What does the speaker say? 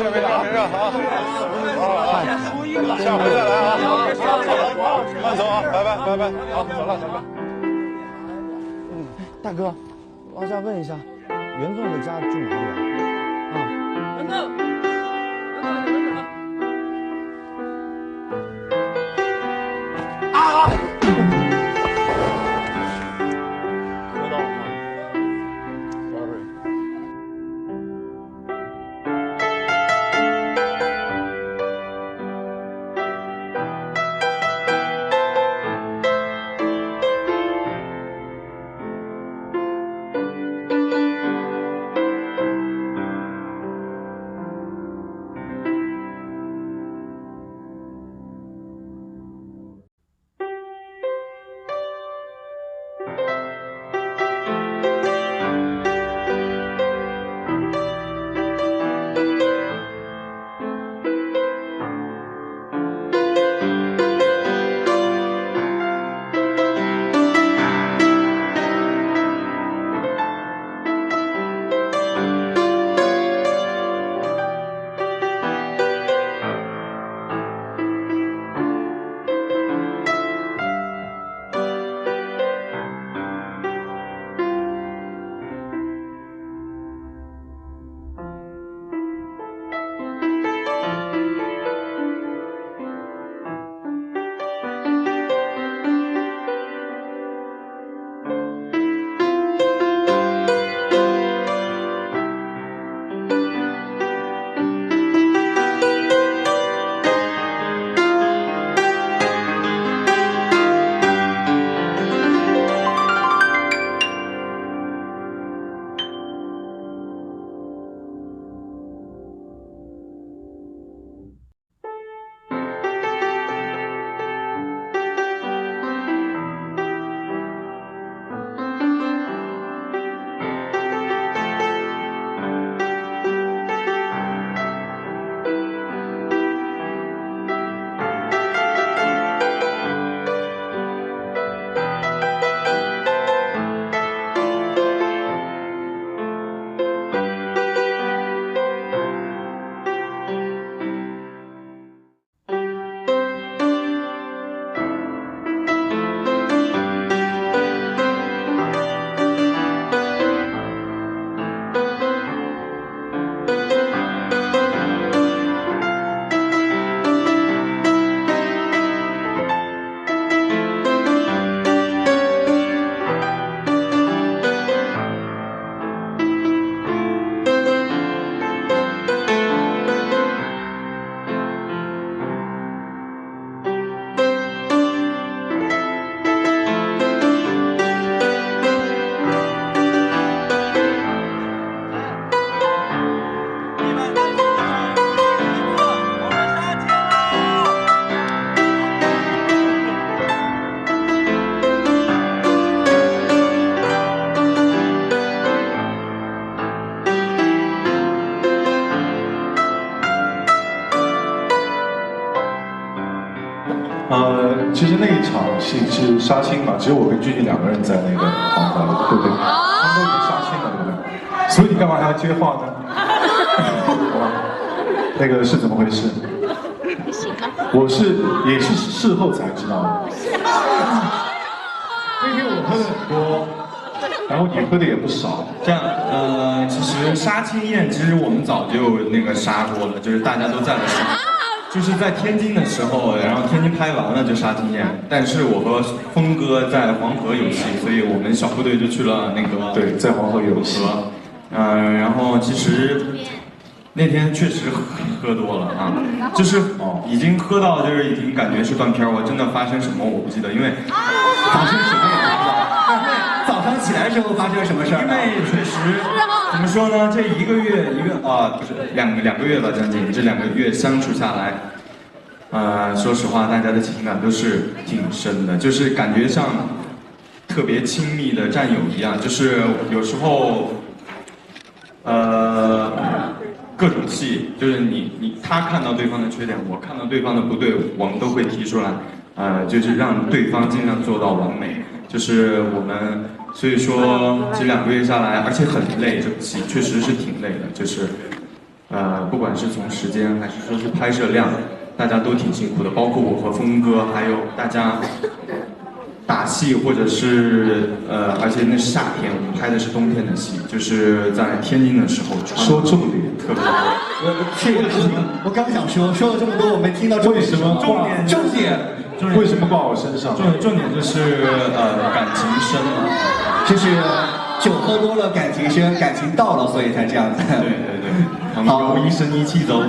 事没事没事好，好，下回再来啊，慢走啊，拜拜拜拜，好，走了走了。大哥，我想问一下，袁总的家住哪里啊？啊，喝呃，其实那一场戏是杀青嘛，只有我跟俊俊两个人在那个黄河，对不对？他们都已经杀青了，对不对？所以你干嘛还要接话呢？好吧，那个是怎么回事？我是也是事后才知道的。那天我喝的很多，然后你喝的也不少。这样，呃，其实杀青宴，其实我们早就那个杀过了，就是大家都在的时候，就是在天津的时候，然后天津拍完了就杀青宴。但是我和峰哥在黄河有戏，所以我们小部队就去了那个对，在黄河有戏。河，嗯、然后其实那天确实喝喝多了啊，就是哦已经喝到就是已经感觉是断片儿，我真的发生什么我不记得，因为发生什么。早上起来的时候发生什么事儿因？为确实怎么说呢，这一个月一个啊不是两个两个月吧，将近这两个月相处下来，呃，说实话，大家的情感都是挺深的，就是感觉像特别亲密的战友一样，就是有时候，呃，各种戏，就是你你他看到对方的缺点，我看到对方的不对，我们都会提出来，呃，就是让对方尽量做到完美，就是我们，所以说这两个月下来，而且很累，这部戏确实是挺累的，就是。呃，不管是从时间还是说是拍摄量，大家都挺辛苦的，包括我和峰哥，还有大家打戏或者是呃，而且那是夏天，我们拍的是冬天的戏，就是在天津的时候穿说重点，特别多。我是为什么？我刚想说，说了这么多，我没听到重点是什么？重点重点重点为什么挂我身上？重重点就是呃感情深嘛，就是酒喝多了，感情深，感情到了，所以才这样子。对对对，我们由一生一气走。